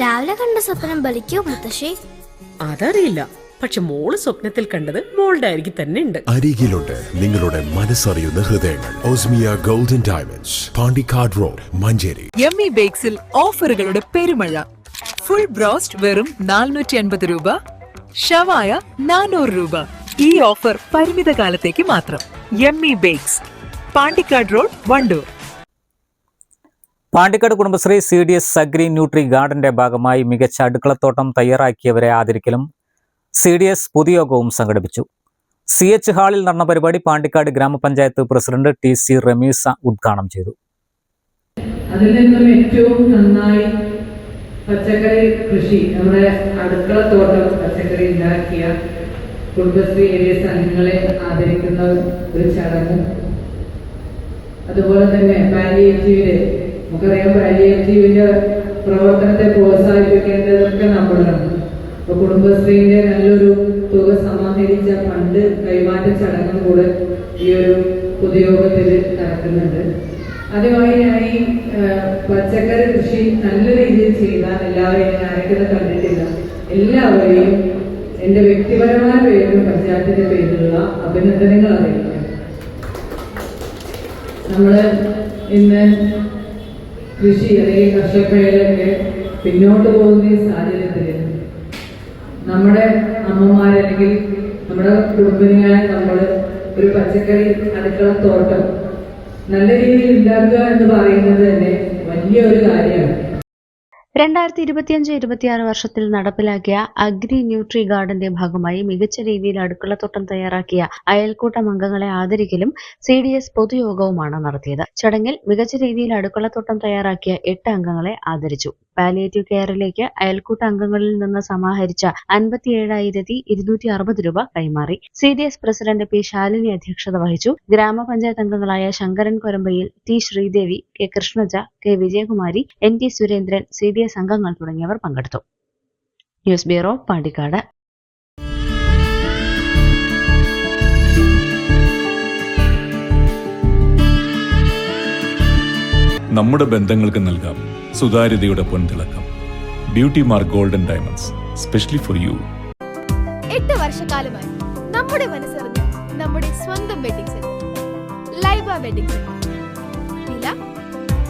രാവിലെ കണ്ട സ്വപ്നം ബലിക്കോ മുത്തശ്ശി? അതറിയില്ല. പക്ഷെ മോൾ സ്വപ്നത്തിൽ കണ്ടത് മോളുടെ അരികിൽ തന്നെ ഉണ്ട്. അരികിലുണ്ട് നിങ്ങളുടെ മനസ്സറിയുന്ന ഹൃദയങ്ങൾ. Osmiya golden diamonds Pandikkad road Manjeri. M E ബേക്സിൽ ഓഫറുകളുടെ പെരുമഴ. ഫുൾ ബ്രോസ്റ്റ് വെറും നാനൂറ്റി അൻപത് രൂപ. ഷവായ നാനൂറ് രൂപ. ഈ ഓഫർ പരിമിത കാലത്തേക്ക് മാത്രം. M E bakes Pandikkad road Wandoor. Pandikkad Kudumbashree C D S agri nutri ഗാർഡന്റെ ഭാഗമായി മികച്ച അടുക്കളത്തോട്ടം തയ്യാറാക്കിയവരെ ആദരിക്കലും സി ഡി എസ് പൊതുയോഗവും സംഘടിപ്പിച്ചു. സി എച്ച് ഹാളിൽ നടന്ന പരിപാടി പാണ്ടിക്കാട് ഗ്രാമപഞ്ചായത്ത് പ്രസിഡന്റ് ടി സി റമീസ ഉദ്ഘാടനം ചെയ്തു. അതിൽ നിന്നും ഏറ്റവും നന്നായി പച്ചക്കറി കൃഷി നമ്മുടെ അടുക്കളത്തോട്ടം പച്ചക്കറി ഉണ്ടാക്കിയ കുടുംബശ്രീ ഏരിയ സംഘങ്ങളെ ആദരിക്കുന്ന ഒരു ചടങ്ങും. അതുപോലെ തന്നെ പാലിയേറ്റീവിൽ നമുക്കറിയാം പാലിയേറ്റീവിന്റെ പ്രവർത്തനത്തെ പ്രോത്സാഹിപ്പിക്കേണ്ടതൊക്കെ നമ്മളാണ്. അപ്പൊ കുടുംബശ്രീന്റെ നല്ലൊരു തുക സമാഹരിച്ച ഫണ്ട് കൈമാറ്റ ചടങ്ങും കൂടെ ഈ ഒരു പൊതുയോഗത്തിൽ നടക്കുന്നുണ്ട്. ആദ്യമായി ഞാൻ ഈ പച്ചക്കറി കൃഷി നല്ല രീതിയിൽ ചെയ്താൽ എല്ലാവരെയും ഞാൻ ആരൊക്കെ കണ്ടിട്ടില്ല. എല്ലാവരെയും എന്റെ വ്യക്തിപരമായ പേരിലും പഞ്ചായത്തിന്റെ പേരിലുള്ള അഭിനന്ദനങ്ങൾ അറിയിക്കാം. നമ്മൾ ഇന്ന് കൃഷി അല്ലെങ്കിൽ കർഷക മേഖലയൊക്കെ പിന്നോട്ട് പോകുന്ന സാഹചര്യത്തിൽ നമ്മുടെ അമ്മമാർ അല്ലെങ്കിൽ നമ്മുടെ കുടുംബിനിയായ നമ്മൾ ഒരു പച്ചക്കറി അടുക്കള തോട്ടം നല്ല രീതിയിൽ ഉണ്ടാക്കുക എന്ന് പറയുന്നത് തന്നെ വലിയ ഒരു കാര്യമാണ്. രണ്ടായിരത്തി ഇരുപത്തിയഞ്ച് ഇരുപത്തിയാറ് വർഷത്തിൽ നടപ്പിലാക്കിയ അഗ്രി ന്യൂട്രി ഗാർഡന്റെ ഭാഗമായി മികച്ച രീതിയിൽ അടുക്കളത്തോട്ടം തയ്യാറാക്കിയ അയൽക്കൂട്ടം അംഗങ്ങളെ ആദരിക്കലും സി ഡി എസ് പൊതുയോഗവുമാണ് നടത്തിയത്. ചടങ്ങിൽ മികച്ച രീതിയിൽ അടുക്കളത്തോട്ടം തയ്യാറാക്കിയ എട്ട് അംഗങ്ങളെ ആദരിച്ചു. പാലിയേറ്റീവ് കെയറിലേക്ക് അയൽക്കൂട്ട അംഗങ്ങളിൽ നിന്ന് സമാഹരിച്ച അൻപത്തിയേഴായിരത്തി ഇരുന്നൂറ്റി അറുപത് രൂപ കൈമാറി. C D S president P Shalini അധ്യക്ഷത വഹിച്ചു. ഗ്രാമപഞ്ചായത്ത് അംഗങ്ങളായ Sankaran Korambayil T Sreedevi K Krishnaja K Vijayakumari N T Surendran C D S അംഗങ്ങൾ തുടങ്ങിയവർ പങ്കെടുത്തു. News bureau Pandikkad. നമ്മുടെ ബന്ധങ്ങൾക്ക് നൽകാം സുതാര്യതയുടെ പൊൻതിളക്കം. Beauty mark golden diamonds specially for you എട്ട് വർഷക്കാലമായി നമ്മുടെ മനസ്സറിഞ്ഞ് നമ്മുടെ സ്വന്തം wedding centre Laiba wedding centre വില